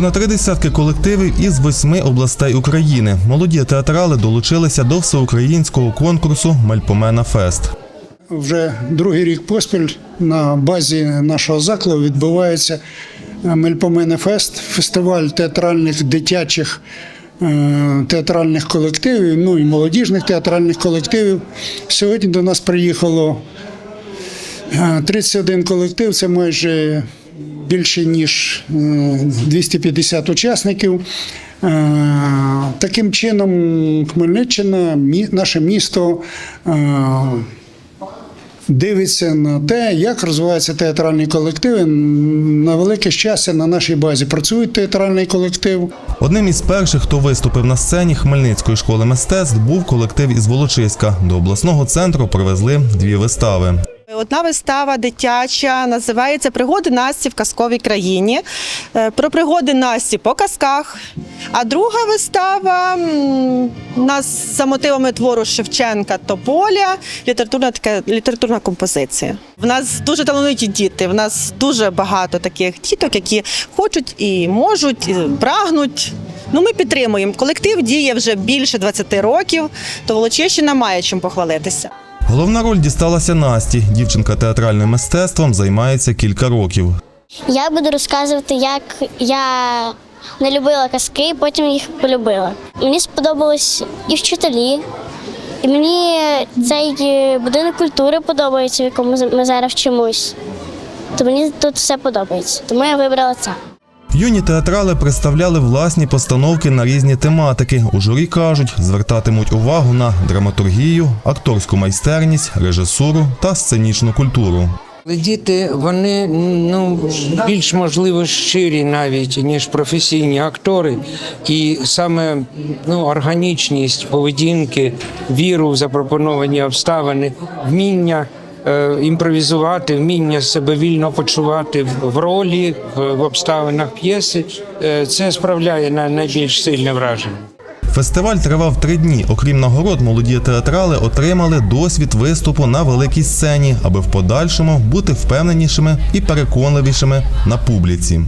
Понад три десятки колективів із восьми областей України. Молоді театрали долучилися до всеукраїнського конкурсу Мальпомена Фест. Вже другий рік поспіль на базі нашого закладу відбувається е, Мельпомене Фест, фестиваль театральних дитячих е, театральних колективів, ну і молодіжних театральних колективів. Сьогодні до нас приїхало е, 31 колектив, це майже більше ніж е, 250 учасників. Е, Таким чином, Хмельниччина, наше місто. е, дивиться на те, як розвиваються театральні колективи. На велике щастя на нашій базі працює театральний колектив. Одним із перших, хто виступив на сцені Хмельницької школи мистецтв, був колектив із Волочиська. До обласного центру привезли дві вистави. Одна вистава дитяча називається Пригоди Насті в казковій країні. Е, Про пригоди Насті по казках. А друга вистава нас за мотивами твору Шевченка Тополя, літературна така літературна композиція. В нас дуже талановиті діти. В нас дуже багато таких діток, які хочуть і можуть, і прагнуть. Ну, ми підтримуємо. Колектив діє вже більше 20 років, то Волочищина має чим похвалитися. Головна роль дісталася Насті. Дівчинка театральним мистецтвом займається кілька років. Я буду розказувати, як я не любила казки, потім їх полюбила. Мені сподобались і вчителі, і мені цей е, будинок культури подобається, в якому ми зараз вчимось. То мені тут все подобається. Тому я вибрала це. Юні театрали представляли власні постановки на різні тематики. У журі кажуть, звертатимуть увагу на драматургію, акторську майстерність, режисуру та сценічну культуру. Діти вони ну більш можливо щирі навіть ніж професійні актори, і саме ну органічність поведінки, віру в запропоновані обставини, вміння імпровізувати, вміння себе вільно почувати в, ролі, в, в обставинах п'єси. е, це справляє на найбільш сильне враження. Фестиваль тривав три дні. Окрім нагород, молоді театрали отримали досвід виступу на великій сцені, аби в подальшому бути впевненішими і переконливішими на публіці.